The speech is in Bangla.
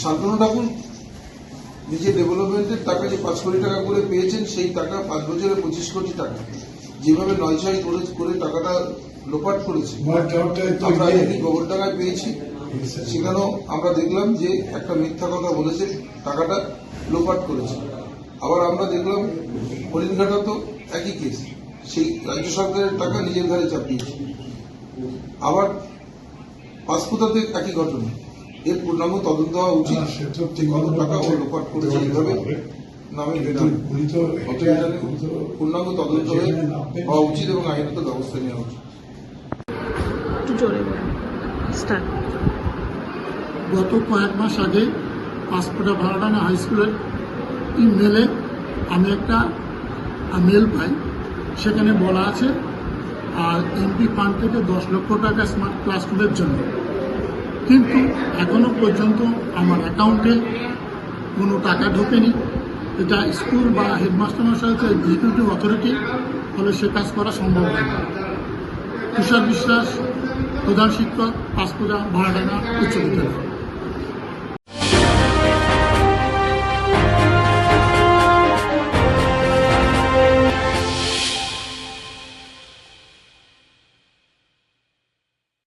শান্তনু ঠাকুর নিজের ডেভেলপমেন্টের টাকা যে পাঁচ কোটি টাকা করে পেয়েছেন সেই টাকা পাঁচ বছরে পঁচিশ কোটি টাকা। যেভাবে নয় ছয় করে করে টাকাটা লোপাট করেছে আমরা এমনি গোবরডাঙ্গায় পেয়েছি। সেখানেও আমরা দেখলাম যে একটা মিথ্যা কথা বলেছে টাকাটা লোপাট করেছে। আবার আমরা দেখলাম হরিণঘাটা তো একই কেস সেই রাজ্য সরকারের টাকা নিজের ঘরে চাপিয়েছে। আবার পাঁচপুতাতে একই ঘটনা এর পূর্ণাঙ্গ তদন্ত হওয়া উচিত। যে কত টাকা ও লোপাট করেছে এইভাবে নামে পূর্ণাঙ্গ তদন্ত হয়ে হওয়া উচিত এবং আইনত ব্যবস্থা নেওয়া উচিত। গত কয়েক মাস আগে পাঁচপোটা ভাড়াডানা হাই স্কুলের ইমেলে আমি একটা মেল পাই। সেখানে বলা আছে আর এমপি ফান্ড থেকে দশ লক্ষ টাকা স্মার্ট ক্লাসরুমের জন্য। কিন্তু এখনও পর্যন্ত আমার অ্যাকাউন্টে কোনো টাকা ঢোকেনি। এটা স্কুল বা হেডমাস্টার মশাই হচ্ছে এক্সিকিউটিভ অথরিটি ফলে সে কাজ করা সম্ভব হয় না তুষার বিশ্বাস, প্রধান শিক্ষক পাঁচপুরা ভাড়াডাঙ্গা উচ্চ বিদ্যালয়।